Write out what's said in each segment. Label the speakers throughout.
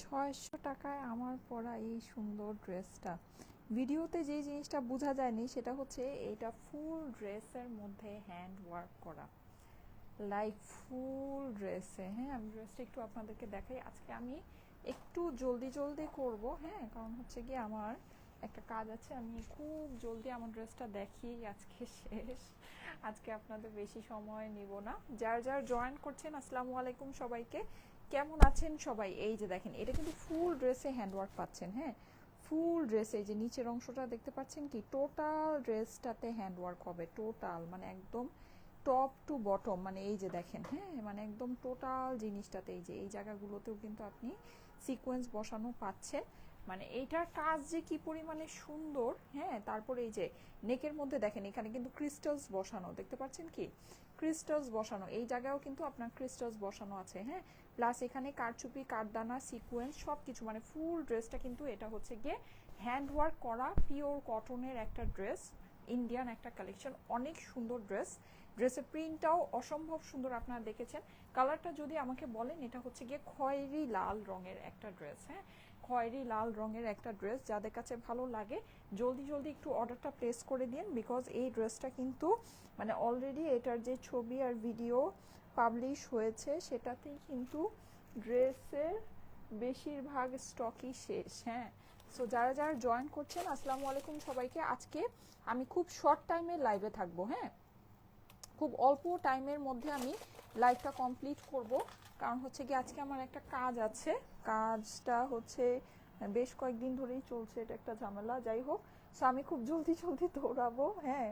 Speaker 1: ছয়শো টাকায় আমার পরা এই সুন্দর ড্রেসটা। ভিডিওতে যে জিনিসটা বোঝা যায়নি, সেটা হচ্ছে এটা ফুল ড্রেসের মধ্যে হ্যান্ড ওয়ার্ক করা। লাইক ফুল ড্রেসে। হ্যাঁ আমি ড্রেসটা একটু আপনাদেরকে দেখাই। আজকে আমি একটু জলদি জলদি করব হ্যাঁ কারণ হচ্ছে কি আমার একটা কাজ আছে। আমি খুব জলদি আমার ড্রেসটা দেখি, আজকে শেষ। আজকে আপনাদের বেশি সময় নিব না। যার যার জয়েন করছেন, আসসালামু আলাইকুম সবাইকে। কেমন আছেন সবাই? এই যে দেখেন, এটা কিন্তু ফুল ড্রেসে হ্যান্ডওয়ার্ক পাচ্ছেন হ্যাঁ? ফুল ড্রেসে যে নিচের অংশটা দেখতে পাচ্ছেন কি? টোটাল ড্রেসটাতে হ্যান্ডওয়ার্ক হবে টোটাল মানে একদম টপ টু বটম মানে এই যে দেখেন হ্যাঁ? মানে একদম টোটাল জিনিসটাতে, এই যে, এই জায়গাগুলোতেও কিন্তু আপনি সিকোয়েন্স বসানো পাচ্ছেন। মানে এইটার কাজ যে কি পরিমাণে সুন্দর হ্যাঁ তারপরে এই যে নেকের মধ্যে দেখেন, এখানে কিন্তু ক্রিস্টালস বসানো, দেখতে পাচ্ছেন কি? ক্রিস্টালস বসানো, এই জায়গায়ও কিন্তু আপনার ক্রিস্টালস বসানো আছে হ্যাঁ? প্লাস এখানে কারচুপি, কাঠদানা সিকোয়েন্স সব কিছু মানে ফুল ড্রেসটা কিন্তু এটা হচ্ছে গিয়ে হ্যান্ড ওয়ার্ক করা পিওর কটনের একটা ড্রেস ইন্ডিয়ান একটা কালেকশন অনেক সুন্দর ড্রেস ড্রেসের প্রিন্টটাও অসম্ভব সুন্দর আপনারা দেখেছেন। কালারটা যদি আমাকে বলেন, এটা হচ্ছে গিয়ে খয়েরি লাল রঙের একটা ড্রেস হ্যাঁ? খয়েরি লাল রঙের একটা ড্রেস। যাদের কাছে ভালো লাগে, জলদি জলদি একটু অর্ডারটা প্লেস করে দিন বিকজ এই ড্রেসটা কিন্তু মানে অলরেডি এটার যে ছবি আর ভিডিও পাবলিশ হয়েছে সেটাতেই কিন্তু ড্রেসের বেশিরভাগ স্টকই শেষ হ্যাঁ। সো যারা যারা জয়েন করছেন, আসসালামু আলাইকুম সবাইকে। আজকে আমি খুব শর্ট টাইমে লাইভে থাকব হ্যাঁ। খুব অল্প টাইমের মধ্যে আমি লাইভটা কমপ্লিট করব। কারণ হচ্ছে কি আজকে আমার একটা কাজ আছে। কাজটা হচ্ছে বেশ কয়েকদিন ধরেই চলছে এটা একটা ঝামেলা, যাই হোক। সো আমি খুব জলদি জলদি দৌড়াবো হ্যাঁ।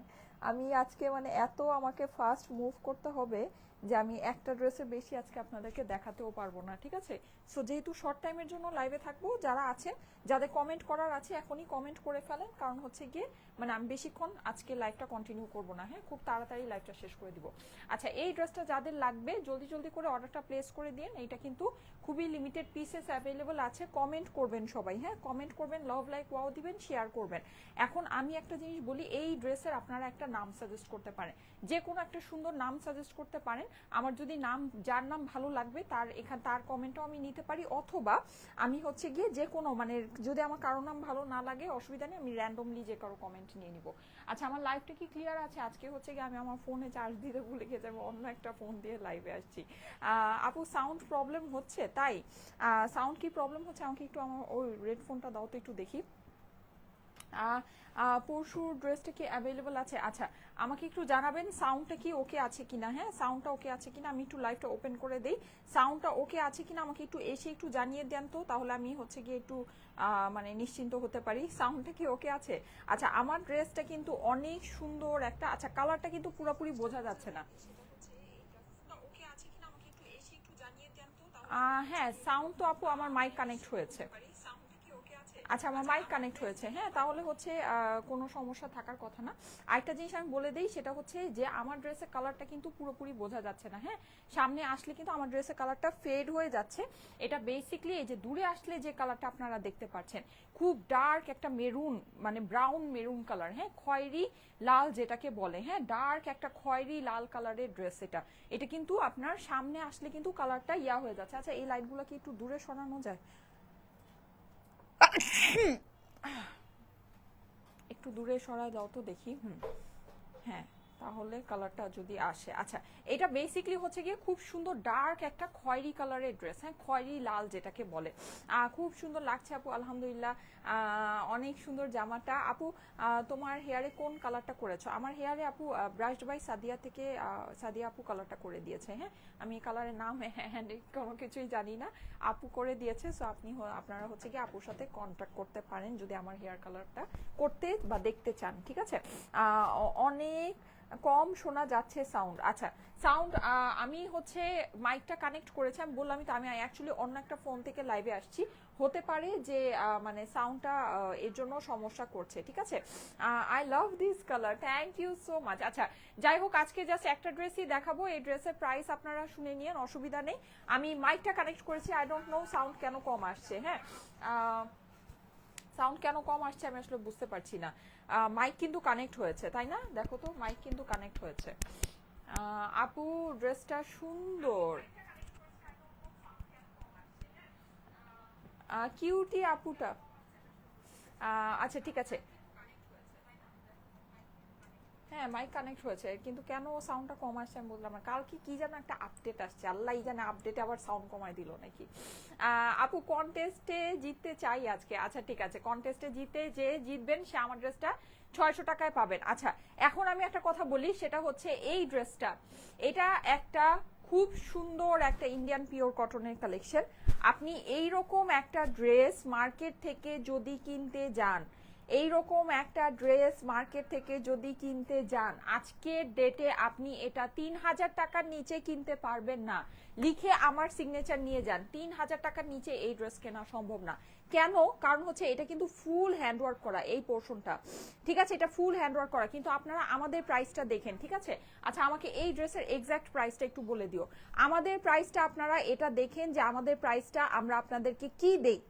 Speaker 1: আমি আজকে মানে এত আমাকে ফাস্ট মুভ করতে হবে যে আমি একটা ড্রেসের বেশি আজকে আপনাদেরকে দেখাতেও পারব না, ঠিক আছে? সো যেহেতু শর্ট টাইমের জন্য লাইভে থাকব, যারা আছেন, যাদের কমেন্ট করার আছে, এখনই কমেন্ট করে ফেলেন। কারণ হচ্ছে গিয়ে মানে আমি বেশিক্ষণ আজকে লাইভটা কন্টিনিউ করব না হ্যাঁ? খুব তাড়াতাড়ি লাইভটা শেষ করে দিব। আচ্ছা এই ড্রেসটা যাদের লাগবে, জলদি জলদি করে অর্ডারটা প্লেস করে দিন এইটা কিন্তু খুবই লিমিটেড পিসেস অ্যাভেলেবল আছে। কমেন্ট করবেন সবাই হ্যাঁ? কমেন্ট করবেন লাভ লাইক ওয়াও দিবেন শেয়ার করবেন। এখন আমি একটা জিনিস বলি, এই ড্রেসের আপনারা একটা নাম সাজেস্ট করতে পারেন যে কোনো একটা সুন্দর নাম সাজেস্ট করতে পারেন। আমার যদি নাম, যার নাম ভালো লাগবে, তার এখান, তার কমেন্টও আমি নিতে পারি। অথবা আমি হচ্ছে গিয়ে যে কোনো মানে যদি আমার কারও নাম ভালো না লাগে, অসুবিধা নেই, আমি র্যান্ডমলি যে কারও কমেন্ট নিয়ে নিব। আচ্ছা আমার লাইভটা কি ক্লিয়ার আছে? আজকে হচ্ছে গিয়ে আমি আমার ফোনে চার্জ দিতে ভুলে গেছি আমি অন্য একটা ফোন দিয়ে লাইভে আসছি। আপু সাউন্ড প্রবলেম হচ্ছে, তাই? সাউন্ড কি প্রবলেম হচ্ছে? আমাকে একটু আমার, ওই রেড ফোনটা দাও তো, একটু দেখি। পরশুর ড্রেসটা কি অ্যাভেলেবল আছে? আচ্ছা আমাকে একটু জানাবেন সাউন্ডটা কি ওকে আছে কিনা? হ্যাঁ সাউন্ডটা ওকে আছে কিনা? আমি একটু লাইভটা ওপেন করে দেই। সাউন্ডটা ওকে আছে কিনা? আমাকে একটু এসে একটু জানিয়ে দেন তো, তাহলে আমি হচ্ছে গিয়ে একটু মানে নিশ্চিন্ত হতে পারি। সাউন্ডটা কি ওকে আছে? আচ্ছা আমার ড্রেসটা কিন্তু অনেক সুন্দর একটা আচ্ছা কালারটা কিন্তু পুরোপুরি বোঝা যাচ্ছে না। হ্যাঁ সাউন্ড তো আপু, আমার মাইক কানেক্ট হয়েছে। আচ্ছা আমার মাইক কানেক্ট হয়েছে। হ্যাঁ তাহলে হচ্ছে কোনো সমস্যা থাকার কথা না। আরেকটা জিনিস আমি বলে দিই, সেটা হচ্ছে যে, আমার ড্রেসের কালারটা কিন্তু পুরোপুরি বোঝা যাচ্ছে না। হ্যাঁ সামনে আসলে কিন্তু আমার ড্রেসের কালারটা ফেড হয়ে যাচ্ছে। এটা বেসিকলি এই যে দূরে আসলে যে কালারটা আপনারা দেখতে পাচ্ছেন, খুব ডার্ক একটা মেরুন মানে ব্রাউন মেরুন কালার হ্যাঁ খয়েরি লাল যেটাকে বলে হ্যাঁ ডার্ক একটা খয়েরি লাল কালারের ড্রেস এটা। এটা কিন্তু আপনার সামনে আসলে কিন্তু কালারটা ইয়া হয়ে যাচ্ছে। আচ্ছা এই লাইটগুলো কি একটু দূরে সরানো যায়? একটু দূরে সরায় দাও তো দেখি হুম। হ্যাঁ। তাহলে কালারটা যদি আসে। আচ্ছা এটা বেসিকলি হচ্ছে গিয়ে খুব সুন্দর ডার্ক একটা খয়েরি কালারের ড্রেস হ্যাঁ খয়েরি লাল যেটাকে বলে। খুব সুন্দর লাগছে আপু, আলহামদুলিল্লাহ। অনেক সুন্দর জামাটা। আপু তোমার হেয়ারে কোন কালারটা করেছ? আমার হেয়ারে আপু ব্রাশড বাই সাদিয়া থেকে সাদিয়া আপু কালারটা করে দিয়েছে হ্যাঁ। আমি কালারের নাম হ্যান্ড কোনো কিছুই জানি না। আপু করে দিয়েছে সো আপনি আপনারা হচ্ছে কি আপুর সাথে কন্ট্যাক্ট করতে পারেন যদি আমার হেয়ার কালারটা করতে বা দেখতে চান, ঠিক আছে? অনেক কম শোনা যাচ্ছে সাউন্ড আচ্ছা সাউন্ড আমি হচ্ছে মাইকটা কানেক্ট করেছি। আমি বললাম তো, আমি অ্যাকচুয়ালি অন্য একটা ফোন থেকে লাইভে আসছি। হতে পারে যে মানে সাউন্ডটা এর জন্য সমস্যা করছে, ঠিক আছে? I love this colour thank you so much আচ্ছা যাই হোক, আজকে জাস্ট একটা ড্রেসই দেখাবো। এই ড্রেসের প্রাইস আপনারা শুনে নিন অসুবিধা নেই। আমি মাইকটা কানেক্ট করেছি আই ডোন্ট নো সাউন্ড কেন কম আসছে হ্যাঁ? সাউন্ড কেন কম আসছে আমি আসলে বুঝতে পারছি না। মাইক কিন্তু কানেক্ট হয়েছে, তাই না? দেখো তো মাইক কিন্তু কানেক্ট হয়েছে। আপু ড্রেসটা সুন্দর। কিউটি আপুটা। আচ্ছা ঠিক আছে। হ্যাঁ মাইক কানেক্ট হয়েছে, কিন্তু কেন সাউন্ডটা কম আসছে আমি বললাম না। কালকে কি যেন একটা আপডেট আসছে, আল্লাহ জানে আপডেটে আবার সাউন্ড কমায় দিল নাকি। আপু কন্টেস্টে জিততে চাই আজকে। আচ্ছা ঠিক আছে কন্টেস্টে জিতে যে জিতবেন, সে আমার ড্রেসটা ছয়শো টাকায় পাবেন। আচ্ছা এখন আমি একটা কথা বলি, সেটা হচ্ছে এই ড্রেসটা এটা একটা খুব সুন্দর একটা ইন্ডিয়ান পিওর কটনের কালেকশন আপনি এই রকম একটা ড্রেস মার্কেট থেকে যদি কিনতে যান এই রকম একটা ড্রেস মার্কেট থেকে যদি কিনতে যান, আজকের ডেটে আপনি এটা তিন হাজার টাকার নিচে কিনতে পারবেন না। লিখে আমার সিগনেচার নিয়ে যান। তিন হাজার টাকার নিচে এই ড্রেস কেনা সম্ভব না। কেন? কারণ হচ্ছে এটা কিন্তু ফুল হ্যান্ডওয়ার্ক করা এই পোর্শনটা ঠিক আছে? এটা ফুল হ্যান্ডওয়ার্ক করা। কিন্তু আপনারা আমাদের প্রাইসটা দেখেন, ঠিক আছে? আচ্ছা আমাকে এই ড্রেসের এক্সাক্ট প্রাইসটা একটু বলে দিও। আমাদের প্রাইসটা আপনারা এটা দেখেন যে আমাদের প্রাইসটা আমরা আপনাদেরকে কি দেই।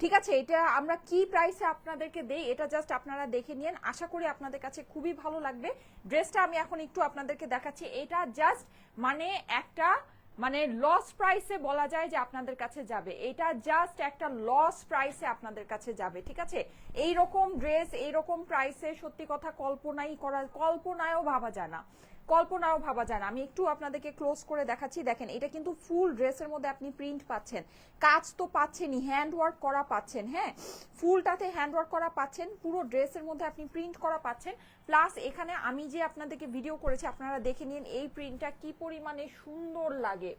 Speaker 1: ঠিক আছে, এটা আমরা কি প্রাইসে আপনাদেরকে দেই এটা জাস্ট আপনারা দেখে নিন। আশা করি আপনাদের কাছে খুবই ভালো লাগবে। ড্রেসটা আমি এখন একটু আপনাদেরকে দেখাচ্ছি। এটা জাস্ট মানে একটা মানে লস প্রাইসে বলা যায় যে আপনাদের কাছে যাবে। এটা জাস্ট একটা লস প্রাইসে আপনাদের কাছে যাবে, ঠিক আছে? এই রকম ড্রেস এই রকম প্রাইসে সত্যি কথা কল্পনাই করা কল্পনায়ও ভাবা যায় না। কল্পনাও ভাবা যায় না। আমি একটু আপনাদেরকে ক্লোজ করে দেখাচ্ছি। দেখেন, এটা কিন্তু ফুল ড্রেসের মধ্যে আপনি প্রিন্ট পাচ্ছেন। কাজ তো পাচ্ছেনই হ্যান্ড ওয়ার্ক করা পাচ্ছেন হ্যাঁ? ফুলটাতে হ্যান্ড ওয়ার্ক করা পাচ্ছেন, পুরো ড্রেসের মধ্যে আপনি প্রিন্ট করা পাচ্ছেন। প্লাস এখানে আমি যে আপনাদেরকে ভিডিও করেছি, আপনারা দেখে নিন এই প্রিন্টটা কি পরিমাণে সুন্দর লাগে।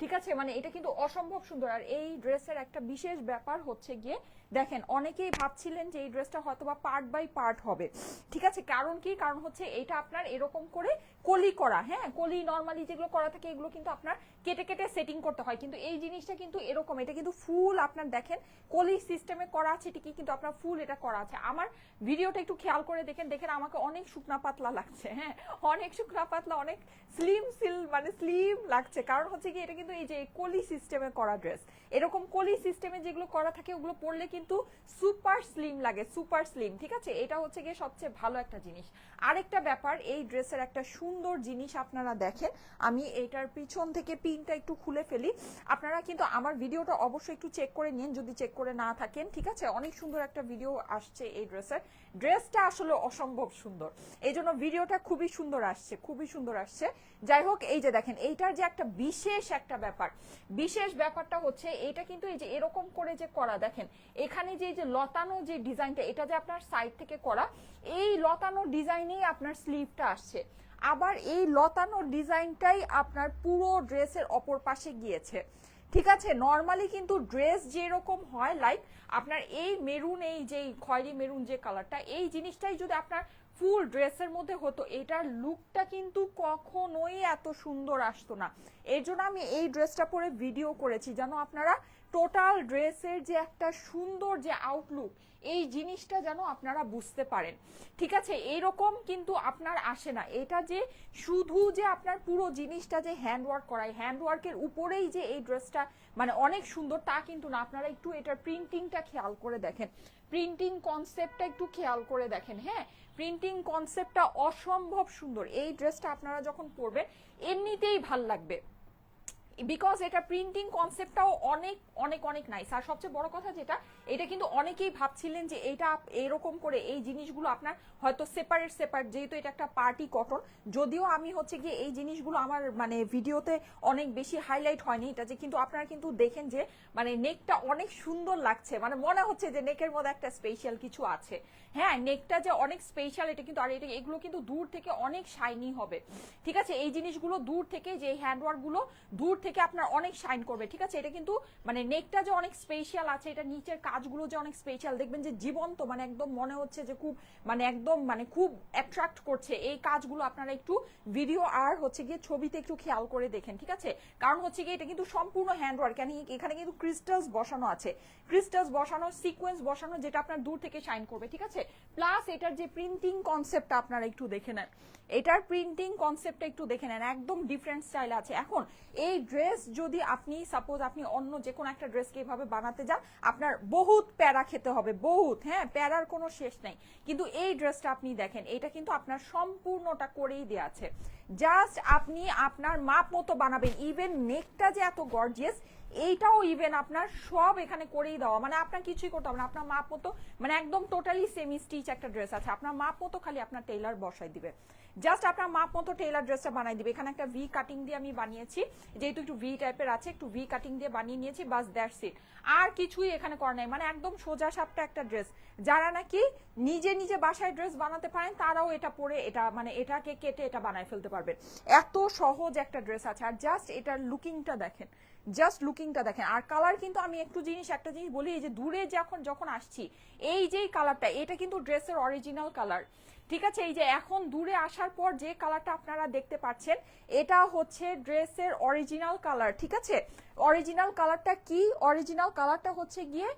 Speaker 1: ঠিক আছে? মানে এটা কিন্তু অসম্ভব সুন্দর। আর এই ড্রেসের একটা বিশেষ ব্যাপার হচ্ছে গিয়ে, দেখেন, অনেকেই ভাবছিলেন যে এই ড্রেসটা হয়তো বা পার্ট বাই পার্ট হবে। ঠিক আছে? কারণ কি? কারণ হচ্ছে এটা আপনার এরকম করে কলি করা হ্যাঁ কলি নর্মালি যেগুলো করা থাকে এগুলো কিন্তু আপনার কেটে কেটে সেটিং করতে হয়। কিন্তু এই জিনিসটা কিন্তু এরকম, এটা কিন্তু ফুল আপনার দেখেন, কলি সিস্টেমে করা আছে, ঠিকই, কিন্তু আপনার ফুল এটা করা আছে। আমার ভিডিওটা একটু খেয়াল করে দেখেন দেখেন আমাকে অনেক শুকনা পাতলা লাগছে হ্যাঁ অনেক শুকনা পাতলা, অনেক স্লিম সিল মানে স্লিম লাগছে। কারণ হচ্ছে কি, এটা কিন্তু এই যে কলি সিস্টেমে করা ড্রেস এরকম কলি সিস্টেমে যেগুলো করা থাকে, ওগুলো পরলে কিন্তু সুপার স্লিম লাগে সুপার স্লিম ঠিক আছে? এটা হচ্ছে গিয়ে সবচেয়ে ভালো একটা জিনিস। আরেকটা ব্যাপার, এই ড্রেসের একটা সুন্দর জিনিস আপনারা দেখেন, আমি এটার পিছন থেকে পিনটা একটু খুলে ফেলি। আপনারা কিন্তু আমার ভিডিওটা অবশ্যই একটু চেক করে নিন, যদি চেক করে না থাকেন, ঠিক আছে? অনেক সুন্দর একটা ভিডিও আসছে এই ড্রেসের। ড্রেসটা আসলে অসম্ভব সুন্দর। এই জন্য ভিডিওটা খুবই সুন্দর আসছে, খুবই সুন্দর আসছে। যাই হোক, এই যে দেখেন, এইটার যে একটা বিশেষ একটা ব্যাপার, বিশেষ ব্যাপারটা হচ্ছে এটা কিন্তু এই যে এরকম করে যে করা, দেখেন, এখানে যে যে লতানো যে ডিজাইনটা এটা যে আপনার সাইড থেকে করা, এই লতানো ডিজাইনেই আপনার স্লিভটা আসছে। আবার এই লতানো ডিজাইনটাই আপনার পুরো ড্রেসের অপর পাশে গিয়েছে। ঠিক আছে নর্মালি কিন্তু ড্রেস যেরকম হয় লাইক আপনার এই মেরুন এই যে খয়েরি মেরুন যে কালারটা এই জিনিসটাই যদি আপনার ফুল ড্রেসের মধ্যে হতো, এটার লুকটা কিন্তু কখনোই এত সুন্দর আসতো না। এর জন্য আমি এই ড্রেসটা পরে ভিডিও করেছি, যেন আপনারা টোটাল ড্রেসের যে একটা সুন্দর যে আউটলুক এই জিনিসটা যেন আপনারা বুঝতে পারেন। ঠিক আছে? এইরকম কিন্তু আপনার আসে না। এটা যে শুধু যে আপনার পুরো জিনিসটা যে হ্যান্ডওয়ার্ক করায় হ্যান্ডওয়ার্কের উপরেই যে এই ড্রেসটা মানে অনেক সুন্দর, তা কিন্তু না। আপনারা একটু এটার প্রিন্টিংটা খেয়াল করে দেখেন। প্রিন্টিং কনসেপ্টটা একটু খেয়াল করে দেখেন হ্যাঁ? প্রিন্টিং কনসেপ্টটা অসম্ভব সুন্দর। এই ড্রেসটা আপনারা যখন পরবেন, এমনিতেই ভালো লাগবে। বিকজ এটা প্রিন্টিং কনসেপ্টটাও অনেক অনেক অনেক নাইস আর সবচেয়ে বড় কথা যেটা, এটা কিন্তু অনেকেই ভাবছিলেন যে এটা এরকম করে এই জিনিসগুলো আপনার হয়তো সেপারেট সেপারেট যেহেতু এটা একটা পার্টি কটন যদিও আমি হচ্ছে গিয়ে এই জিনিসগুলো আমার মানে ভিডিওতে অনেক বেশি হাইলাইট হয়নি, এটা যে কিন্তু আপনারা কিন্তু দেখেন যে মানে নেকটা অনেক সুন্দর লাগছে। মানে মনে হচ্ছে যে নেকের মধ্যে একটা স্পেশাল কিছু আছে। হ্যাঁ নেকটা যে অনেক স্পেশাল এটা কিন্তু, আর এটা, এগুলো কিন্তু দূর থেকে অনেক শাইনি হবে। ঠিক আছে, এই জিনিসগুলো দূর থেকে, যে হ্যান্ডওয়ার্কগুলো দূর থেকে আপনার অনেক শাইন করবে, ঠিক আছে? এটা কিন্তু মানে নেকটা যে অনেক স্পেশাল আছে, এটা নিচের কাজগুলো যে অনেক স্পেশাল দেখবেন যে জীবন্ত মানে একদম মনে হচ্ছে যে খুব মানে একদম মানে খুব অ্যাট্রাক্ট করছে। এই কাজগুলো আপনারা একটু ভিডিও আর হচ্ছে গিয়ে ছবিতে একটু খেয়াল করে দেখেন, ঠিক আছে? কারণ হচ্ছে গিয়ে এটা কিন্তু সম্পূর্ণ হ্যান্ডওয়ার্ক এখানে কিন্তু ক্রিস্টালস বসানো আছে। ক্রিস্টালস বসানো সিকোয়েন্স বসানো, যেটা আপনার দূর থেকে শাইন করবে, ঠিক আছে? প্লাস এটার যে প্রিন্টিং কনসেপ্টটা আপনারা একটু দেখে নেন। এটার প্রিন্টিং কনসেপ্টটা একটু দেখে নেন, একদম ডিফারেন্ট স্টাইল আছে। এখন, এই ড্রেস যদি আপনি সাপোজ আপনি অন্য যে কোনো একটা ড্রেসকে এভাবে বানাতে যান, আপনার বহুত প্যারা খেতে হবে, বহুত হ্যাঁ প্যারার কোনো শেষ নাই। কিন্তু এই ড্রেসটা আপনি দেখেন, এটা কিন্তু আপনার সম্পূর্ণটা করেই দেওয়া আছে। জাস্ট আপনি আপনার মাপ মতো বানাবেন ইভেন নেকটা যে এত গর্জিয়াস এইটাও ইভেন আপনার সব এখানে করেই দেওয়া। মানে আপনার কিছুই করতে হবে না, আপনার মাপ মতো মানে একদম টোটালি সেমি স্টিচ একটা ড্রেস আছে। আপনার মাপ মতো খালি আপনার টেইলার বসাই দিবে। জাস্ট আপনার মাপ মতো টেইলার ড্রেসটা বানাই দিবে। এখানে একটা ভি কাটিং দিয়ে আমি বানিয়েছি। যেহেতু একটু ভি টাইপের আছে, একটু ভি কাটিং দিয়ে বানিয়ে নিয়েছি, বাস দ্যাটস ইট আর কিছুই এখানে করা নাই। মানে একদম সোজা সাপটা একটা ড্রেস যারা নাকি নিজে নিজে বাসায় ড্রেস বানাতে পারেন, তারাও এটা পরে এটা মানে এটাকে কেটে এটা বানায় ফেলতে পারবেন। এত সহজ একটা ড্রেস আছে। আর জাস্ট এটার লুকিংটা দেখেন। জাস্ট লুকিংটা দেখেন। আর কালার কিন্তু আমি একটু জিনিস, একটা জিনিস বলি, এই যে দূরে যখন যখন আসছি, এই যে কালারটা এটা কিন্তু ড্রেসের অরিজিনাল কালার ঠিক আছে? এই যে এখন দূরে আসার পর যে কালারটা আপনারা দেখতে পাচ্ছেন, এটা হচ্ছে ড্রেসের অরিজিনাল কালার ঠিক আছে? অরিজিনাল কালারটা কি? অরিজিনাল কালারটা হচ্ছে গিয়ে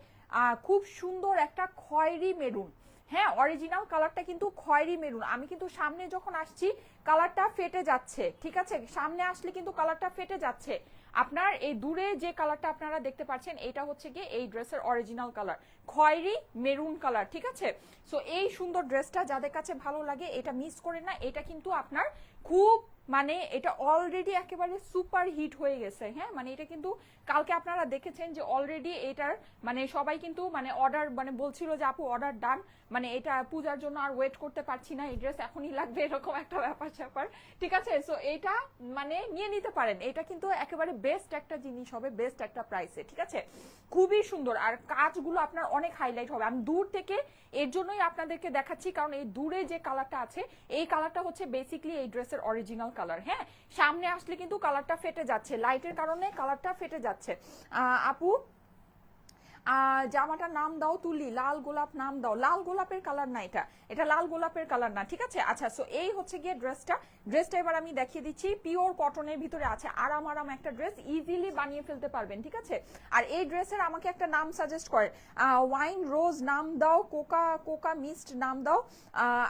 Speaker 1: খুব সুন্দর একটা খয়েরি মেরুন। হ্যাঁ অরিজিনাল কালারটা কিন্তু খয়েরি মেরুন। আমি কিন্তু সামনে যখন আসছি কালারটা ফেটে যাচ্ছে। ঠিক আছে? সামনে আসলে কিন্তু কালারটা ফেটে যাচ্ছে। আপনার এই দূরে যে কালারটা আপনারা দেখতে পাচ্ছেন, এটা হচ্ছে গিয়ে এই ড্রেসের অরিজিনাল কালার খয়েরি মেরুন কালার ঠিক আছে? সো এই সুন্দর ড্রেসটা যাদের কাছে ভালো লাগে, এটা মিস করে না। এটা কিন্তু আপনার খুব মানে এটা অলরেডি একেবারে সুপার হিট হয়ে গেছে হ্যাঁ? মানে এটা কিন্তু কালকে আপনারা দেখেছেন যে অলরেডি এটার মানে সবাই কিন্তু মানে অর্ডার মানে বলছিল যে, আপু অর্ডার ডান মানে এটা পূজার জন্য আর ওয়েট করতে পারছি না, এই ড্রেস এখনই লাগবে, এরকম একটা ব্যাপার স্যাপার। ঠিক আছে? সো এটা মানে নিয়ে নিতে পারেন। এটা কিন্তু একেবারে বেস্ট একটা জিনিস হবে বেস্ট একটা প্রাইসে ঠিক আছে? খুবই সুন্দর। আর কাজগুলো আপনার অনেক হাইলাইট হবে। আমি দূর থেকে এর জন্যই আপনাদেরকে দেখাচ্ছি, কারণ এই দূরে যে কালারটা আছে, এই কালারটা হচ্ছে বেসিকলি এই ড্রেসের অরিজিনাল কালার হ্যাঁ? সামনে আসলে কিন্তু কালারটা ফেটে যাচ্ছে। লাইটের কারণে কালারটা ফেটে যাচ্ছে। আপু? জামাটার নাম দাও তুলি, লাল গোলাপ নাম দাও। লাল গোলাপের কালার না এটা। এটা লাল গোলাপের কালার না, ঠিক আছে? আচ্ছা সো এই হচ্ছে গিয়ে ড্রেসটা ড্রেসটা এবার আমি দেখিয়ে দিচ্ছি। পিওর কটনের ভিতরে আছে আরাম আরাম একটা ড্রেস ইজিলি বানিয়ে ফেলতে পারবেন, ঠিক আছে? আর এই ড্রেসের আমাকে একটা নাম সাজেস্ট করে। ওয়াইন রোজ নাম দাও কোকা কোকা মিস্ট নাম দাও।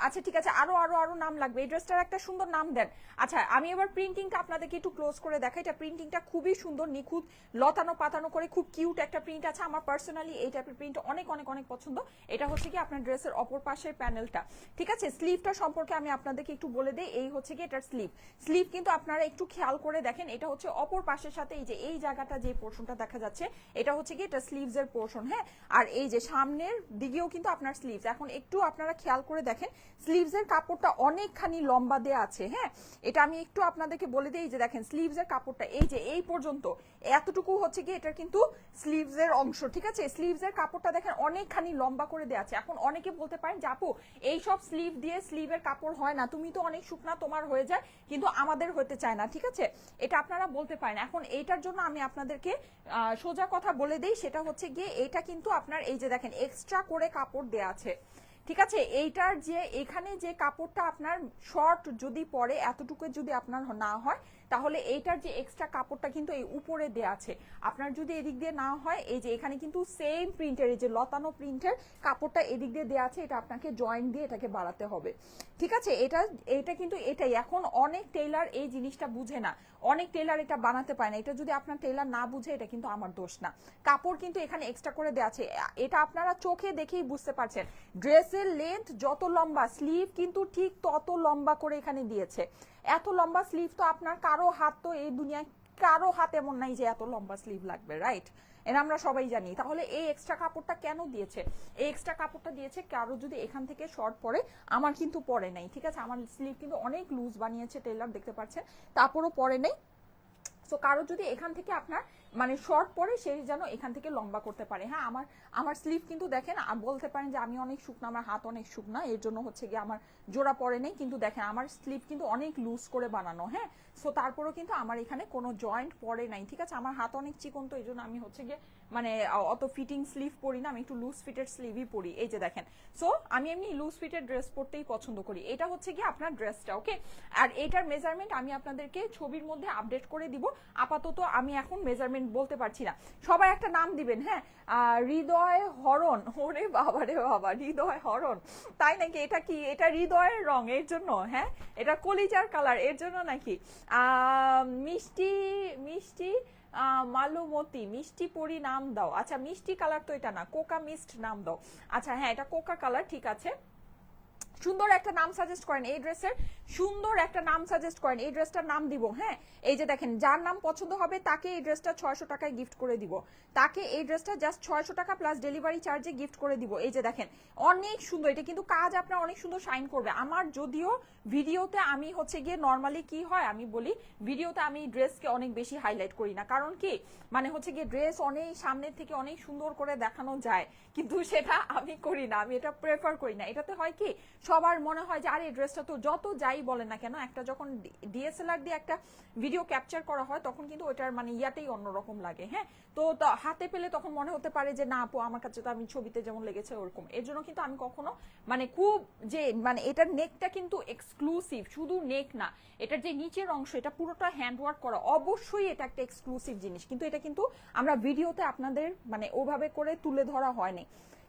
Speaker 1: আচ্ছা ঠিক আছে, আরও আরও আরও নাম লাগবে। এই ড্রেসটার একটা সুন্দর নাম দেন। আচ্ছা আমি এবার প্রিন্টিংটা আপনাদেরকে একটু ক্লোজ করে দেখাই। এটা প্রিন্টিংটা খুবই সুন্দর, নিখুঁত লতানো পাতানো করে খুব কিউট একটা প্রিন্ট আছে। আমার পার্সোনালি এই টাইপের প্রিন্ট অনেক অনেক অনেক পছন্দ। এটা হচ্ছে কি আপনার ড্রেসের অপর পাশের প্যানেলটা ঠিক আছে? স্লিভটা সম্পর্কে আমি আপনাদেরকে একটু বলে দিই, এই হচ্ছে কি এটার স্লিভ স্লিভ কিন্তু আপনারা একটু খেয়াল করে দেখেন, এটা হচ্ছে অপর পাশের সাথে এই যে এই জায়গাটা যে পোর্শনটা দেখা যাচ্ছে, এটা হচ্ছে কি এটা স্লিভস এর পোর্শন হ্যাঁ? আর এই যে সামনের দিকেও কিন্তু আপনার স্লিভস এখন একটু আপনারা খেয়াল করে দেখেন স্লিভস এর কাপড়টা অনেকখানি লম্বা দেয়া আছে হ্যাঁ? এটা আমি একটু আপনাদেরকে বলে দিই যে দেখেন স্লিভস এর কাপড়টা এই যে এই পর্যন্ত, এতটুকু হচ্ছে কি এটার কিন্তু স্লিভস এর অংশ, ঠিক আছে? স্লিভস এর কাপড়টা দেখেন অনেকখানি লম্বা করে দেওয়া আছে। এখন অনেকে বলতে পারেন আপু, এই সব স্লিভ দিয়ে স্লিভের কাপড় হয় না, তুমি তো অনেক শুকনা, তোমার হয়ে যায়, কিন্তু আমাদের হতে চায় না, ঠিক আছে? এটা আপনারা বলতে পারেন। এখন এইটার জন্য আমি আপনাদেরকে সোজা কথা বলে দিই, সেটা হচ্ছে গিয়ে এটা কিন্তু আপনার এই যে দেখেন এক্সট্রা করে কাপড় দেয়া আছে। ঠিক আছে? এইটার যে, এখানে যে কাপড়টা আপনার শর্ট যদি পরে, এতটুকু যদি আপনার না হয় তাহলে এইটার যে এক্সট্রা কাপড়টা কিন্তু এই উপরে দেয়া আছে। আপনার যদি এদিক দিয়ে না হয়, এই যে এখানে কিন্তু সেম প্রিন্টের এই যে লতানো প্রিন্টের কাপড়টা এদিক দিয়ে দেয়া আছে, এটা আপনাকে জয়েন্ট দিয়ে এটাকে বাড়াতে হবে। ঠিক আছে? এটা এটা কিন্তু এটাই। এখন অনেক টেইলার এই জিনিসটা বুঝে না। অনেক টেইলার এটা বানাতে পারে না। এটা যদি আপনার টেইলার না বুঝে, এটা কিন্তু আমার দোষ না। কাপড় কিন্তু এখানে এক্সট্রা করে দেওয়া আছে। এটা আপনারা চোখে দেখেই বুঝতে পারছেন। ড্রেসের লেন্থ যত লম্বা স্লিভ কিন্তু ঠিক তত লম্বা করে এখানে দিয়েছে। এত লম্বা স্লিভ তো আপনার কারও হাত তো এই দুনিয়ায় কারও হাত এমন নাই যে এত লম্বা স্লিভ লাগবে রাইট এটা আমরা সবাই জানি। তাহলে এই এক্সট্রা কাপড়টা কেন দিয়েছে? এই এক্সট্রা কাপড়টা দিয়েছে কারও যদি এখান থেকে শর্ট পরে, আমার কিন্তু পরে নাই, ঠিক আছে? আমার স্লিভ কিন্তু অনেক লুজ বানিয়েছে টেলার দেখতে পাচ্ছেন তারপরও পরে নেই। সো কারও যদি এখান থেকে আপনার মানে শর্ট পরে সে যেন এখান থেকে লম্বা করতে পারে। হ্যাঁ আমার আমার স্লিভ কিন্তু দেখেন বলতে পারেন যে আমি অনেক শুকনা, আমার হাত অনেক শুকনা, এর জন্য হচ্ছে গিয়ে আমার জোড়া পরে নেই, কিন্তু দেখেন আমার স্লিভ কিন্তু অনেক লুজ করে বানানো হ্যাঁ। সো তারপরেও কিন্তু আমার এখানে কোনো জয়েন্ট পরে নাই, ঠিক আছে? আমার হাত অনেক চিকন, তো এই জন্য আমি হচ্ছে গিয়ে মানে অত ফিটিং স্লিভ পরি না, আমি একটু লুজ ফিটেড স্লিভই পরি। এই যে দেখেন। সো আমি এমনি লুজ ফিটেড ড্রেস পরতেই পছন্দ করি। এটা হচ্ছে কি আপনার ড্রেসটা ওকে আর এটার মেজারমেন্ট আমি আপনাদেরকে ছবির মধ্যে আপডেট করে দিব। আপাতত আমি এখন মেজারমেন্ট বলতে পারছি না। সবাই একটা নাম দিবেন হ্যাঁ? হৃদয় হরণ। ওরে বাবা রে বাবা, হৃদয় হরণ। তাই নাকি এটা কি? এটা হৃদয়ের রং, এর জন্য হ্যাঁ? এটা কলিজার কালারের জন্য নাকি? মিষ্টি মিষ্টি মালুমতি, মিষ্টি পরি নাম দাও। আচ্ছা মিষ্টি কালার তো এটা না, কোকা মিস্ট নাম দাও। আচ্ছা হ্যাঁ এটা কোকা কালার ঠিক আছে। সুন্দর একটা নাম সাজেস্ট করেন এই ড্রেসের সুন্দর একটা নাম সাজেস্ট করেন, এই ড্রেসটার নাম দিব হ্যাঁ? এই যে দেখেন, যার নাম পছন্দ হবে তাকে এই ড্রেসটা ছয়শো টাকায় গিফট করে দিব। তাকে এই ড্রেসটা জাস্ট ছয়শো টাকা প্লাস ডেলিভারি চার্জে গিফট করে দিব। এই যে দেখেন, অনেক সুন্দর, এটা কিন্তু কাজ আপনার অনেক সুন্দর শাইন করবে। আমার যদিও ভিডিওতে আমি হচ্ছে গিয়ে নর্মালি কি হয়, আমি বলি, ভিডিওতে আমি ড্রেসকে অনেক বেশি হাইলাইট করি না। কারণ কি? মানে হচ্ছে গিয়ে ড্রেস অনেক সামনের থেকে অনেক সুন্দর করে দেখানো যায়। কিন্তু সেটা আমি করি না, আমি এটা প্রেফার করি না। এটাতে হয় কি? সবার মনে হয় যে, আরে ড্রেসটা তো যত যাই বলেন না কেন, একটা যখন ডিএসএলআর দিয়ে একটা ভিডিও ক্যাপচার করা হয়, তখন কিন্তু ওইটার মানে ইয়াতেই অন্যরকম লাগে হ্যাঁ? তো ত- হাতে পেলে তখন মনে হতে পারে যে, না আপু, আমার কাছে তো আমি ছবিতে যেমন লেগেছে ওরকম। এর জন্য কিন্তু আমি কখনো মানে খুব যে মানে এটার নেকটা কিন্তু এক্সক্লুসিভ শুধু নেক না, এটার যে নিচের অংশ, এটা পুরোটা হ্যান্ডওয়ার্ক করা অবশ্যই এটা একটা এক্সক্লুসিভ জিনিস। কিন্তু এটা কিন্তু আমরা ভিডিওতে আপনাদের মানে ওভাবে করে তুলে ধরা হয়নি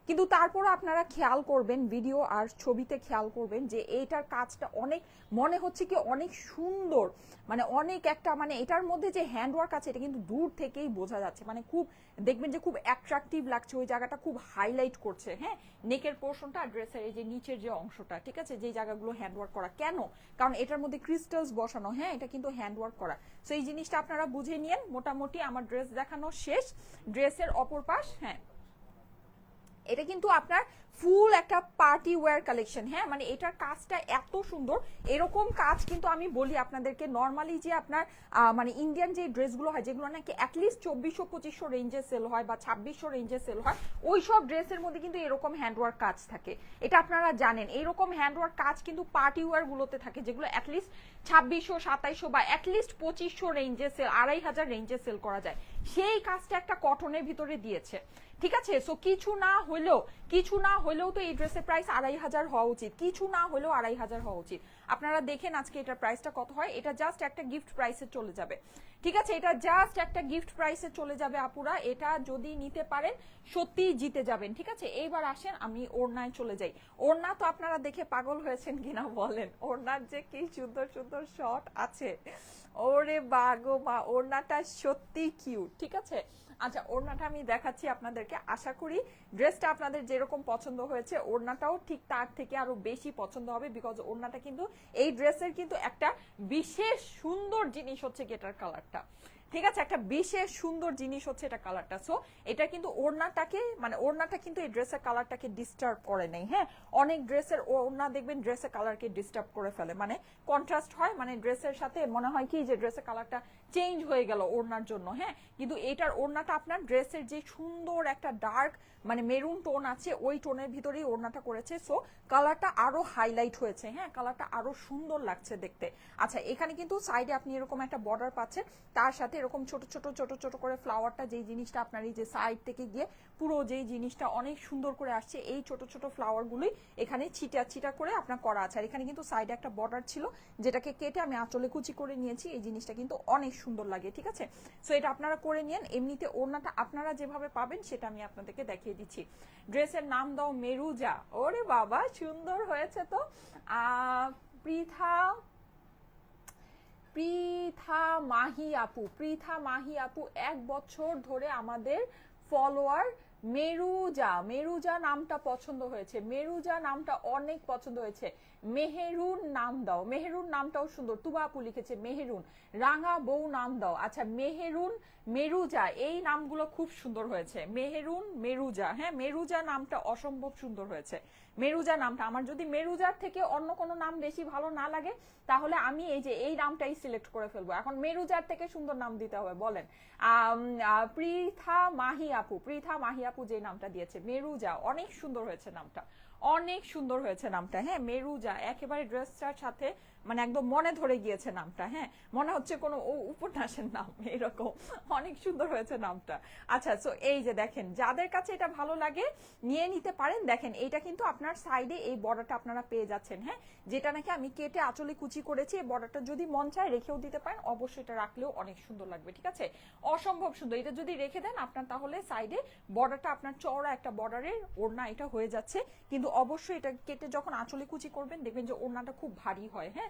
Speaker 1: কিন্তু তারপরও আপনারা খেয়াল করবেন, ভিডিও আর ছবিতে খেয়াল করবেন যে এইটার কাজটা অনেক, মনে হচ্ছে কি অনেক সুন্দর। মানে অনেক একটা মানে এটার মধ্যে যে হ্যান্ডওয়ার্ক আছে এটা কিন্তু দূর থেকেই বোঝা যাচ্ছে। মানে খুব, দেখবেন যে খুব অ্যাট্রাকটিভ লাগছে, ওই জায়গাটা খুব হাইলাইট করছে। হ্যাঁ নেকের পোর্শনটা ড্রেসের এই যে নিচের যে অংশটা, ঠিক আছে? যে জায়গাগুলো হ্যান্ডওয়ার্ক করা। কেন? কারণ এটার মধ্যে ক্রিস্টালস বসানো হ্যাঁ এটা কিন্তু হ্যান্ডওয়ার্ক করা। সো এই জিনিসটা আপনারা বুঝে নিয়েন। মোটামুটি আমার ড্রেস দেখানো শেষ। ড্রেসের অপর পাশ হ্যাঁ। এটা কিন্তু আপনার ফুল একটা পার্টি ওয়্যার কালেকশন হ্যাঁ? মানে এটার কাজটা এত সুন্দর। এরকম কাজ কিন্তু আমি বলি আপনাদেরকে নর্মালি যে আপনার মানে ইন্ডিয়ান যে ড্রেসগুলো হয়, যেগুলো নাকি অ্যাটলিস্ট চব্বিশশো, পঁচিশশো রেঞ্জে সেল হয় বা ছাব্বিশশো রেঞ্জে সেল হয়, ওই সব ড্রেসের মধ্যে কিন্তু এরকম হ্যান্ডওয়ার্ক কাজ থাকে। এটা আপনারা জানেন। এরকম হ্যান্ডওয়ার্ক কাজ কিন্তু পার্টি ওয়্যার গুলোতে থাকে, যেগুলো অ্যাটলিস্ট ছাব্বিশশো, সাতাইশশো বা অ্যাটলিস্ট পঁচিশশো রেঞ্জে সেল আড়াই হাজার রেঞ্জে সেল করা যায়। সেই কাজটা একটা কটনের ভিতরে দিয়েছে। ঠিক আছে? সো কিছু না হলেও, কিছু না হলেও তো এই ড্রেসের প্রাইস আড়াই হাজার হওয়া উচিত। কিছু না হলেও আড়াই হাজার হওয়া উচিত। আপনারা দেখেন আজকে এটার প্রাইসটা কত হয়। এটা জাস্ট একটা গিফট প্রাইসে চলে যাবে। ঠিক আছে? এটা জাস্ট একটা গিফট প্রাইসে চলে যাবে আপুরা। এটা যদি নিতে পারেন, সত্যিই জিতে যাবেন। ঠিক আছে? এইবার আসেন, আমি ওড়নায় চলে যাই। ওড়না তো আপনারা দেখে পাগল হয়েছেন কিনা বলেন? ওড়নার যে কি সুন্দর সুন্দর শট আছে। ওরে বাগো মা, ওড়নাটা সত্যি কিউট ঠিক আছে? আচ্ছা ওড়নাটা আমি দেখাচ্ছি আপনাদেরকে। আশা করি ড্রেসটা আপনাদের যেরকম পছন্দ হয়েছে, ওড়নাটাও ঠিক তার থেকে আরও বেশি পছন্দ হবে বিকজ ওড়নাটা কিন্তু এই ড্রেসের কিন্তু একটা বিশেষ সুন্দর জিনিস হচ্ছে কি এটার কালারটা ঠিক আছে, একটা বিশেষ সুন্দর জিনিস হচ্ছে এটা কালারটা সো এটা কিন্তু ওড়নাটাকে মানে ওড়নাটা কিন্তু এই ড্রেসের কালারটাকে ডিস্টার্ব করে নেই হ্যাঁ? অনেক ড্রেসের ওড়না দেখবেন ড্রেসের কালারকে ডিস্টার্ব করে ফেলে। মানে কন্ট্রাস্ট হয় মানে ড্রেসের সাথে মনে হয় কি যে ড্রেসের কালারটা চেঞ্জ হয়ে গেল ওড়নার জন্য হ্যাঁ? কিন্তু এটার ওড়নাটা আপনার ড্রেসের যে সুন্দর একটা ডার্ক মানে মেরুন টোন আছে, ওই টোনের ভিতরেই ওড়নাটা করেছে। সো কালারটা আরও হাইলাইট হয়েছে হ্যাঁ? কালারটা আরও সুন্দর লাগছে দেখতে। আচ্ছা এখানে কিন্তু সাইডে আপনি এরকম একটা বর্ডার পাচ্ছেন। তার সাথে এরকম ছোট ছোট ছোট ছোট করে ফ্লাওয়ারটা যেই জিনিসটা আপনার এই যে সাইড থেকে গিয়ে পুরো যেই জিনিসটা অনেক সুন্দর করে আসছে, এই ছোট ছোট ফ্লাওয়ার গুলোই এখানে ছিটা ছিটা করে আপনার করা আছে। আর এখানে কিন্তু সাইডে একটা বর্ডার ছিল, যেটাকে কেটে আমি আঁচলে কুচি করে নিয়েছি। এই জিনিসটা কিন্তু অনেক সুন্দর লাগে, ঠিক আছে? সো এটা আপনারা করে নিন। এমনিতে ওড়নাটা আপনারা যেভাবে পাবেন, সেটা আমি আপনাদেরকে দেখিয়ে দিচ্ছি। ড্রেসের নাম দাও মেরুজা। ওরে বাবা, সুন্দর হয়েছে তো। পৃথা পৃথা মাহি আপু, পৃথা মাহি আপু, এক বছর ধরে আমাদের ফলোয়ার মেরুজা। মেরুজা নামটা পছন্দ হয়েছে। মেরুজা নামটা অনেক পছন্দ হয়েছে। মেহেরুন নাম দাও। মেহেরুন নামটাও সুন্দর। তুবা আপু লিখেছে মেহেরুন। রাঙা বউ নাম দাও। আচ্ছা মেহেরুন মেরুজা, এই নামগুলো খুব সুন্দর হয়েছে। মেহেরুন মেরুজা হ্যাঁ মেরুজা নামটা অসম্ভব সুন্দর হয়েছে। মেরুজা নামটা, আমার যদি মেরুজার থেকে অন্য কোনো নাম বেশি ভালো না লাগে, তাহলে আমি এই যে, এই নামটাই সিলেক্ট করে ফেলব। এখন মেরুজার থেকে সুন্দর নাম দিতে হবে, বলেন। পৃথা মাহি আপু পৃথা মাহি আপু যে নামটা দিয়েছে, মেরুজা, অনেক সুন্দর হয়েছে নামটা। অনেক সুন্দর হয়েছে নামটা। হ্যাঁ মেরুজা একেবারে ড্রেসটার সাথে মানে একদম মনে ধরে গিয়েছে নামটা হ্যাঁ? মনে হচ্ছে কোনো উপন্যাসের নাম, এরকম। অনেক সুন্দর হয়েছে নামটা। আচ্ছা সো এই যে দেখেন, যাদের কাছে এটা ভালো লাগে, নিয়ে নিতে পারেন। দেখেন, এইটা কিন্তু আপনার সাইডে এই বর্ডারটা আপনারা পেয়ে যাচ্ছেন হ্যাঁ? যেটা নাকি আমি কেটে আঁচলে কুচি করেছি, এই বর্ডারটা যদি মন চায় রেখেও দিতে পারেন, অবশ্যই এটা রাখলেও অনেক সুন্দর লাগবে, ঠিক আছে? অসম্ভব সুন্দর। এটা যদি রেখে দেন, আপনার তাহলে সাইডে বর্ডারটা আপনার চওড়া একটা বর্ডারের ওড়না এটা হয়ে যাচ্ছে। কিন্তু অবশ্যই এটা কেটে যখন আঁচলে কুচি করবেন, দেখবেন যে ওড়নাটা খুব ভারী হয় হ্যাঁ?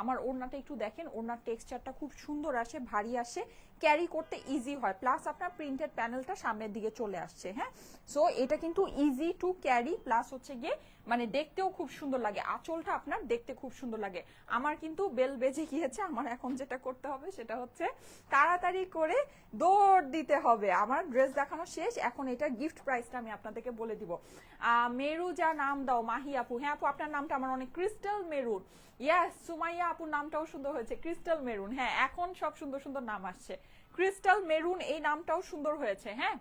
Speaker 1: আমার ওড়নাটা একটু দেখেন, ওড়নার টেক্সচারটা খুব সুন্দর আসে, ভারী আসে ক্যারি করতে ইজি হয়। প্লাস আপনার প্রিন্টেড প্যানেলটা সামনের দিকে চলে আসছে হ্যাঁ? সো এটা কিন্তু ইজি টু ক্যারি প্লাস হচ্ছে গিয়ে মানে দেখতেও খুব সুন্দর লাগে। আঁচলটা আপনার দেখতে খুব সুন্দর লাগে। আমার কিন্তু বেল বেজে গিয়েছে, আমার এখন যেটা করতে হবে সেটা হচ্ছে তাড়াতাড়ি করে দৌড় দিতে হবে। আমার ড্রেস দেখানো শেষ, এখন এটা গিফট প্রাইসটা আমি আপনাদেরকে বলে দিব। মেরু যা নাম দাও, মাহি আপু। হ্যাঁ আপু, আপনার নামটা আমার অনেক ক্রিস্টাল মেরুন। ইয়াস সুমাইয়া আপুর নামটাও সুন্দর হয়েছে ক্রিস্টাল মেরুন হ্যাঁ এখন সব সুন্দর সুন্দর নাম আসছে। ক্রিস্টাল মেরুন এই নামটাও সুন্দর হয়েছে হ্যাঁ?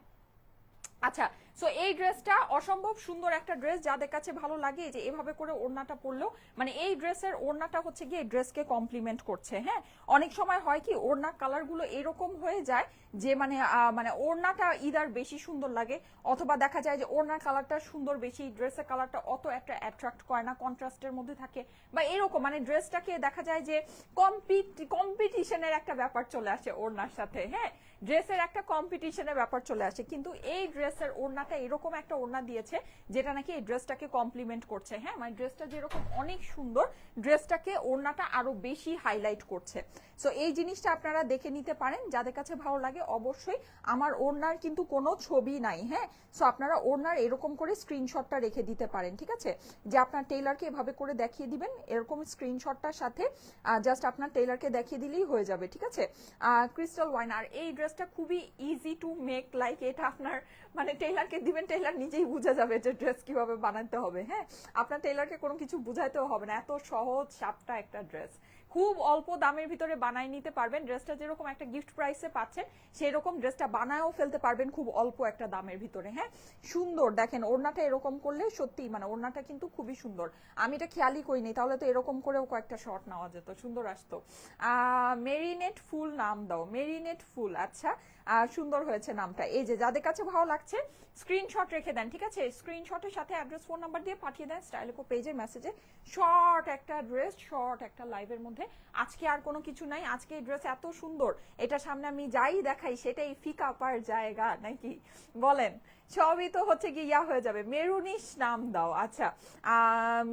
Speaker 1: আচ্ছা সো এই ড্রেসটা অসম্ভব সুন্দর একটা ড্রেস যাদের কাছে ভালো লাগে যে এভাবে করে ওড়নাটা পরলেও মানে এই ড্রেসের ওড়নাটা হচ্ছে গিয়ে ড্রেসকে কমপ্লিমেন্ট করছে হ্যাঁ? অনেক সময় হয় কি ওড়না কালারগুলো এরকম হয়ে যায় যে মানে মানে ওড়নাটা ইদার বেশি সুন্দর লাগে অথবা দেখা যায় যে ওড়নার কালারটা সুন্দর বেশি, ড্রেসের কালারটা অত একটা অ্যাট্রাক্ট করে না কন্ট্রাস্টের মধ্যে থাকে বা এরকম। মানে ড্রেসটাকে দেখা যায় যে কম্পিট কম্পিটিশনের একটা ব্যাপার চলে আসে ওড়নার সাথে হ্যাঁ? ড্রেসের একটা কম্পিটিশনের ব্যাপার চলে আসে। কিন্তু এই ড্রেসের ওড়নাটা এরকম একটা ওড়না দিয়েছে, যেটা নাকি এই ড্রেসটাকে কমপ্লিমেন্ট করছে। হ্যাঁ মানে ড্রেসটা যেরকম অনেক সুন্দর, ড্রেসটাকে ওড়নাটা আরও বেশি হাইলাইট করছে। সো এই জিনিসটা আপনারা দেখে নিতে পারেন। যাদের কাছে ভালো লাগে অবশ্যই আমার ওড়নার কিন্তু কোনো ছবি নাই হ্যাঁ? সো আপনারা ওড়নার এরকম করে স্ক্রিনশটটা রেখে দিতে পারেন, ঠিক আছে? যে আপনার টেইলারকে এভাবে করে দেখিয়ে দিবেন, এরকম স্ক্রিনশটটার সাথে জাস্ট আপনার টেইলারকে দেখিয়ে দিলেই হয়ে যাবে, ঠিক আছে? ক্রিস্টাল ওয়াইন আর এই ড্রেসটা খুবই ইজি টু মেক লাইক এটা আপনার মানে টেইলারকে দিবেন, টেইলার নিজেই বুঝে যাবে যে ড্রেস কীভাবে বানাতে হবে হ্যাঁ? আপনার টেইলারকে কোনো কিছু বুঝাইতেও হবে না। এত সহজ, সাপটা একটা ড্রেস খুব অল্প দামের ভিতরে বানাই নিতে পারবেন। ড্রেসটা যেরকম একটা গিফট প্রাইসে পাচ্ছেন সেই রকম ড্রেসটা বানায়ও ফেলতে পারবেন খুব অল্প একটা দামের ভিতরে হ্যাঁ? সুন্দর, দেখেন, ওড়নাটা এরকম করলে সত্যি মানে ওড়নাটা কিন্তু খুবই সুন্দর। আমি এটা খেয়ালই করিনি, তাহলে তো এরকম করেও কয়েকটা শর্ট নেওয়া যেত, সুন্দর আসতো। মেরিনেট ফুল নাম দাও মেরিনেট ফুল আচ্ছা। সুন্দর হয়েছে নামটা। এই যে, যাদের কাছে ভালো লাগছে স্ক্রিনশট রেখে দেন, ঠিক আছে? স্ক্রিনশটের সাথে অ্যাড্রেস ফোন নাম্বার দিয়ে পাঠিয়ে দেন স্টাইলকো পেজের মেসেজে শর্ট একটা ড্রেস শর্ট একটা লাইভের মধ্যে। আজকে আর কোনো কিছু নাই। আজকে এই ড্রেস এত সুন্দর। এটা সামনে আমি যাই দেখাই, সেটাই ফিকা পার জায়গা নাকি? বলেন। সবই তো হচ্ছে ইয়া হয়ে যাবে। মেরুনিশ নাম দাও আচ্ছা।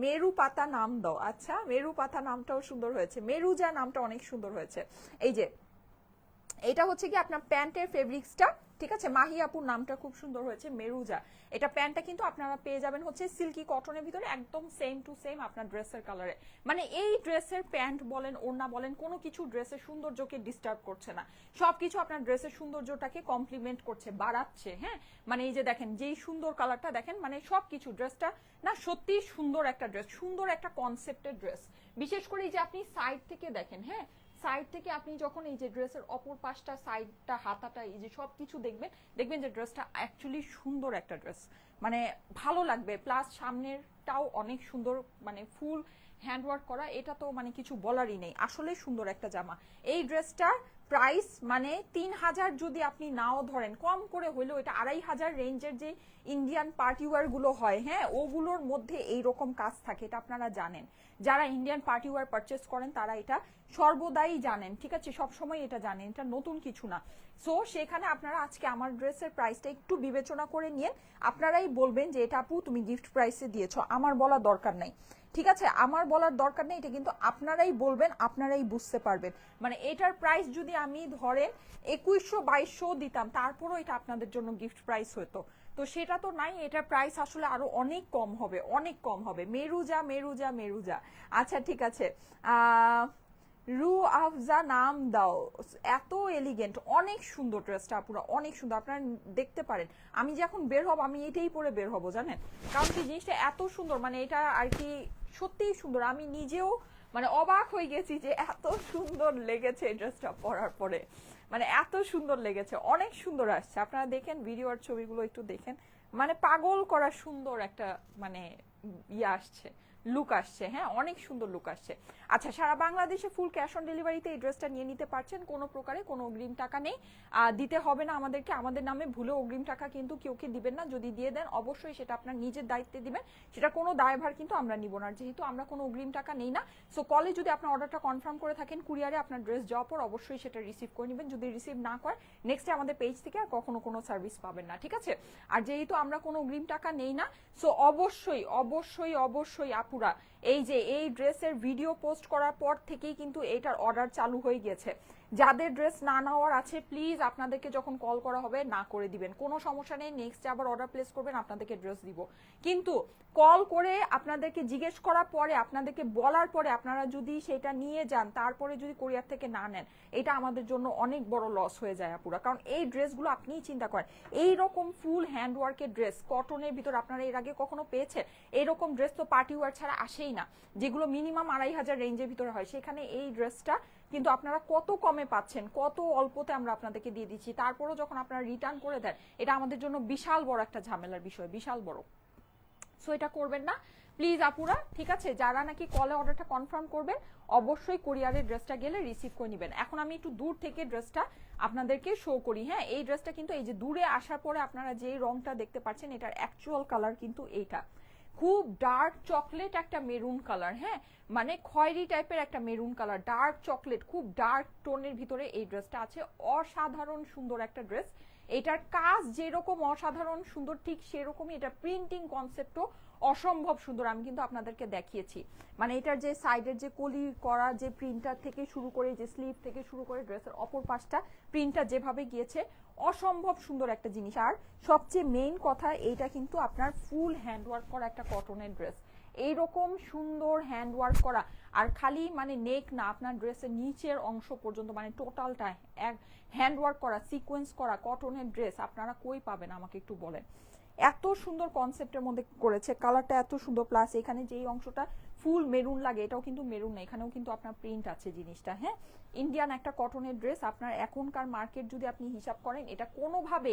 Speaker 1: মেরু পাতা নাম দাও আচ্ছা। মেরু পাতা নামটাও সুন্দর হয়েছে। মেরুজা নামটা অনেক সুন্দর হয়েছে। এই যে, এটা হচ্ছে কি আপনার প্যান্টের ফেব্রিক্সটা ঠিক আছে? মাহি আপুর নামটা খুব সুন্দর হয়েছে, মেরুজা। এটা প্যান্টটা কিন্তু আপনারা পেয়ে যাবেন হচ্ছে সিল্কি কটনের ভিতরে, একদম সেম টু সেম আপনার ড্রেসের কালারে মানে এই ড্রেসের প্যান্ট বলেন, ওড়না বলেন, কোনো কিছু ড্রেসের সৌন্দর্যকে ডিস্টার্ব করছে না। সবকিছু আপনার ড্রেসের সৌন্দর্যটাকে কমপ্লিমেন্ট করছে, বাড়াচ্ছে হ্যাঁ? মানে এই যে দেখেন, যেই সুন্দর কালারটা দেখেন মানে সবকিছু ড্রেসটা না সত্যি সুন্দর একটা ড্রেস সুন্দর একটা কনসেপ্টের ড্রেস বিশেষ করে এই যে আপনি সাইড থেকে দেখেন হ্যাঁ? সাইড থেকে আপনি যখন এই যে ড্রেসের অপর পাশটা সাইডটা হাতাটা, এই যে সব কিছু দেখবেন দেখবেন যে ড্রেসটা অ্যাকচুয়ালি সুন্দর একটা ড্রেস। মানে ভালো লাগবে। প্লাস সামনেরটাও অনেক সুন্দর মানে ফুল হ্যান্ডওয়ার্ক করা। এটা তো মানে কিছু বলারই নেই। আসলে সুন্দর একটা জামা। এই ড্রেসটার প্রাইস মানে তিন হাজার যদি আপনি নাও ধরেন, কম করে হইলেও এটা আড়াই হাজার রেঞ্জের যে ইন্ডিয়ান পার্টিওয়ারগুলো হয় হ্যাঁ ওগুলোর মধ্যে এই রকম কাজ থাকে, এটা আপনারা জানেন। যারা ইন্ডিয়ান পার্টিওয়ার পারচেস করেন, তারা এটা সর্বদাই জানেন, ঠিক আছে? সবসময় এটা জানেন, এটা নতুন কিছু না। সো সেখানে আপনারা আজকে আমার ড্রেসের প্রাইসটা একটু বিবেচনা করে নিয়ে আপনারাই বলবেন যে, এটা আপু, তুমি গিফট প্রাইসে দিয়েছ, আমার বলা দরকার নাই। ঠিক আছে? আমার বলার দরকার নেই, এটা কিন্তু আপনারাই বলবেন, আপনারাই বুঝতে পারবেন। মানে এটার প্রাইস যদি আমি ধরেন একুশশো বাইশশো দিতাম, তারপরও এটা আপনাদের জন্য গিফট প্রাইস হতো। তো সেটা তো নাই, এটার প্রাইস আসলে আরও অনেক কম হবে, অনেক কম হবে। মেরুজা মেরুজা মেরুজা। আচ্ছা ঠিক আছে। আহ রু আফজা নাম দাও। এত এলিগেন্ট অনেক সুন্দর ড্রেসটা পুরো অনেক সুন্দর, আপনারা দেখতে পারেন। আমি যে এখন বের হব, আমি এটাই পরে বের হব, জানেন? কারণ কি জিনিসটা এত সুন্দর মানে এটা আর কি সত্যিই সুন্দর। আমি নিজেও মানে অবাক হয়ে গেছি যে এত সুন্দর লেগেছে এই ড্রেসটা পরার পরে। মানে এত সুন্দর লেগেছে, অনেক সুন্দর আসছে। আপনারা দেখেন ভিডিও আর ছবিগুলো একটু দেখেন। মানে পাগল করা সুন্দর একটা মানে ইয়ে আসছে লুক আসছে হ্যাঁ? অনেক সুন্দর লুক আসছে। আচ্ছা সারা বাংলাদেশে ফুল ক্যাশ অন ডেলিভারিতে এই ড্রেসটা নিয়ে নিতে পারছেন, কোনো প্রকারে কোনো অগ্রিম টাকা নেই। দিতে হবে না আমাদেরকে, আমাদের নামে ভুলে অগ্রিম টাকা কিন্তু কেউকে দিবেন না। যদি দিয়ে দেন, অবশ্যই সেটা আপনার নিজের দায়িত্বে দিবেন। সেটা কোনো দায়ভার কিন্তু আমরা নিব না। যেহেতু আমরা কোনো অগ্রিম টাকা নেই না সো কলে যদি আপনার অর্ডারটা কনফার্ম করে থাকেন কুরিয়ারে আপনার ড্রেস যাওয়ার পর অবশ্যই সেটা রিসিভ করে নেবেন। যদি রিসিভ না করে নেক্সটে আমাদের পেজ থেকে আর কখনো কোনো সার্ভিস পাবেন না, ঠিক আছে? আর যেহেতু আমরা কোনো অগ্রিম টাকা নেই না সো অবশ্যই অবশ্যই অবশ্যই আপুরা এই যে এই ড্রেসের ভিডিও পোস্ট করার পর থেকেই কিন্তু এটার অর্ডার চালু হয়ে গেছে। যাদের ড্রেস না নেওয়ার আছে প্লিজ আপনাদেরকে যখন কল করা হবে, না করে দিবেন। কোনো সমস্যা নেই নেক্সট আবার অর্ডার প্লেস করবেন, আপনাদেরকে ড্রেস দিব। কিন্তু কল করে আপনাদেরকে জিজ্ঞেস করার পরে, আপনাদেরকে বলার পরে, আপনারা যদি সেটা নিয়ে যান, তারপরে যদি কোরিয়ার থেকে না নেন, এটা আমাদের জন্য অনেক বড় লস হয়ে যায় আপুরা। কারণ এই ড্রেসগুলো আপনিই চিন্তা করেন। এই রকম ফুল হ্যান্ডওয়ার্কের ড্রেস কটনের ভিতর আপনারা এর আগে কখনো পেয়েছেন? এরকম ড্রেস তো পার্টি ওয়ার ছাড়া আসেই না। যেগুলো মিনিমাম আড়াই হাজার রেঞ্জের ভিতরে হয়, সেখানে এই ড্রেসটা কিন্তু আপনারা কত কমে পাচ্ছেন, কত অল্পতে আমরা আপনাদেরকে দিয়ে দিচ্ছি, তারপরেও যখন আপনারা রিটার্ন করে দেন, এটা আমাদের জন্য বিশাল বড় একটা ঝামেলার বিষয়, বিশাল বড়। সো এটা করবেন না। প্লিজ আপুরা, ঠিক আছে? যারা নাকি কলে অর্ডারটা কনফার্ম করবেন, অবশ্যই কোরিয়ারের ড্রেসটা গেলে রিসিভ করে নেবেন। এখন আমি একটু দূর থেকে ড্রেসটা আপনাদেরকে শো করি হ্যাঁ? এই ড্রেসটা কিন্তু এই যে দূরে আসার পরে আপনারা যে রংটা দেখতে পাচ্ছেন, এটার অ্যাকচুয়াল কালার কিন্তু এইটা। খুব ডার্ক চকলেট একটা মেরুন কালার হ্যাঁ? মানে খয়েরি টাইপের একটা মেরুন কালার ডার্ক চকলেট খুব ডার্ক টোনের ভিতরে এই ড্রেসটা আছে। অসাধারণ সুন্দর একটা ড্রেস এটার কাজ যেরকম অসাধারণ সুন্দর, ঠিক সেরকমই এটা প্রিন্টিং কনসেপ্টও অসম্ভব সুন্দর, আমি কিন্তু আপনাদেরকে দেখিয়েছি। মানে এটার যে সাইডের যে কলি করা যে প্রিন্টার থেকে শুরু করে, যে স্লিভ থেকে শুরু করে ড্রেসের অপর পাশটা প্রিন্টার যেভাবে গিয়েছে, অসম্ভব সুন্দর একটা জিনিস। আর সবচেয়ে মেইন কথা, এইটা কিন্তু আপনার ফুল হ্যান্ডওয়ার্ক করা একটা কটনের ড্রেস এইরকম সুন্দর হ্যান্ডওয়ার্ক করা। আর খালি মানে নেক না, আপনার ড্রেসের নিচের অংশ পর্যন্ত মানে টোটালটা এক হ্যান্ডওয়ার্ক করা সিকোয়েন্স করা কটনের ড্রেস আপনারা কই পাবেন আমাকে একটু বলেন? এত সুন্দর কনসেপ্টের মধ্যে করেছে কালারটা এত সুন্দর প্লাস এখানে যেই অংশটা ফুল মেরুন লাগে, এটাও কিন্তু মেরুন না, এখানেও কিন্তু আপনার প্রিন্ট আছে জিনিসটা হ্যাঁ? ইন্ডিয়ান একটা কটনের ড্রেস আপনার এখনকার মার্কেট যদি আপনি হিসাব করেন, এটা কোনোভাবে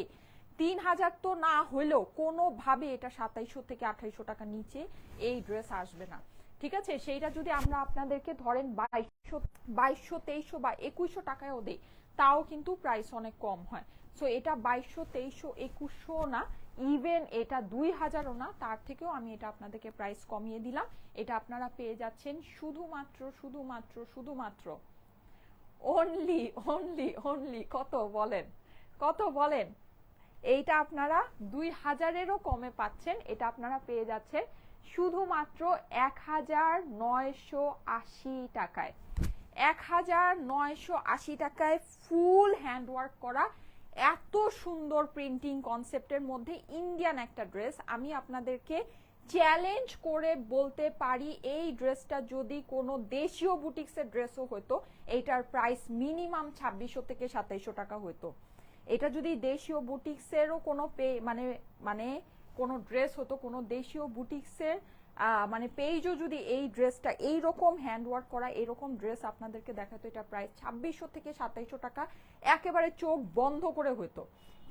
Speaker 1: তিন হাজার তো না হলেও কোনোভাবে এটা সাতাইশো থেকে আঠাইশো টাকা নিচে এই ড্রেস আসবে না, ঠিক আছে? সেইটা যদি আমরা আপনাদেরকে ধরেন বাইশশো বাইশশো, তেইশশো বা একুশশো টাকায়ও দেই, তাও কিন্তু প্রাইস অনেক কম হয়। সো এটা বাইশশো, তেইশশো, একুশশো না ইভেন এটা দুই হাজারও না, তার থেকেও আমি এটা আপনাদেরকে প্রাইস কমিয়ে দিলাম। এটা আপনারা পেয়ে যাচ্ছেন শুধুমাত্র শুধুমাত্র শুধুমাত্র। অনলি অনলি অনলি কত বলেন? কত বলেন? এইটা আপনারা দুই হাজারেরও কমে পাচ্ছেন, এটা আপনারা পেয়ে যাচ্ছেন শুধুমাত্র এক হাজার নয়শো আশি টাকায়। এক হাজার নয়শো আশি টাকায় ফুল হ্যান্ডওয়ার্ক করা এত সুন্দর প্রিন্টিং কনসেপ্টের মধ্যে ইন্ডিয়ান একটা ড্রেস আমি আপনাদেরকে চ্যালেঞ্জ করে বলতে পারি, এই ড্রেসটা যদি কোনো দেশীয় বুটিক্সের ড্রেসও হতো এইটার প্রাইস মিনিমাম ছাব্বিশশো থেকে সাতাইশশো টাকা হতো। এটা যদি দেশীয় বুটিক্সেরও কোনো পে মানে মানে কোনো ড্রেস হতো, কোনো দেশীয় বুটিক্সের মানে পেজও যদি এই ড্রেসটা এই এইরকম হ্যান্ডওয়ার্ক করা এরকম ড্রেস আপনাদেরকে দেখাতো, এটা প্রায় ছাব্বিশশো থেকে সাতাইশশো টাকা একেবারে চোখ বন্ধ করে হতো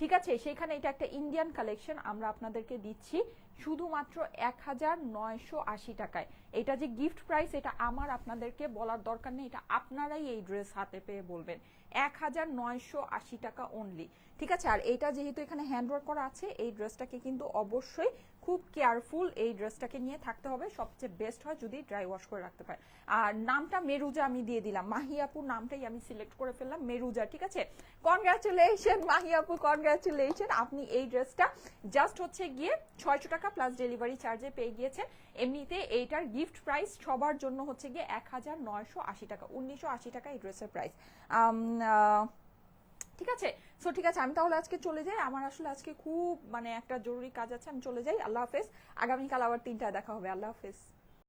Speaker 1: ঠিক আছে? সেখানে এটা একটা ইন্ডিয়ান কালেকশন আমরা আপনাদেরকে দিচ্ছি শুধুমাত্র এক হাজার নয়শো আশি টাকায়। এটা যে গিফট প্রাইস এটা আমার আপনাদেরকে বলার দরকার নেই, এটা আপনারাই এই ড্রেস হাতে পেয়ে বলবেন। এক হাজার নয়শো আশি টাকা অনলি ঠিক আছে? আর এটা যেহেতু এখানে হ্যান্ডওয়ার্ক করা আছে, এই ড্রেসটাকে কিন্তু অবশ্যই খুব কেয়ারফুল এই ড্রেসটাকে নিয়ে থাকতে হবে। সবচেয়ে বেস্ট হয় যদি ড্রাই ওয়াশ করে রাখতে পারে। আর নামটা মেরুজা আমি দিয়ে দিলাম। মাহিয়াপুর নামটাই আমি সিলেক্ট করে ফেললাম, মেরুজা, ঠিক আছে? কনগ্রাচুলেশন মাহিয়াপু কনগ্রাচুলেশন আপনি এই ড্রেসটা জাস্ট হচ্ছে গিয়ে ছয়শো টাকা প্লাস ডেলিভারি চার্জে পেয়ে গিয়েছেন। এমনিতে এইটার গিফট প্রাইস সবার জন্য হচ্ছে গিয়ে এক হাজার নয়শো আশি টাকা, উনিশশো আশি টাকা এই ড্রেসের প্রাইস ঠিক আছে? সো ঠিক আছে, আমি তাহলে আজকে চলে যাই। আমার আসলে আজকে খুব মানে একটা জরুরি কাজ আছে, আমি চলে যাই। আল্লাহ হাফেজ। আগামীকাল আবার তিনটায় দেখা হবে। আল্লাহ হাফেজ।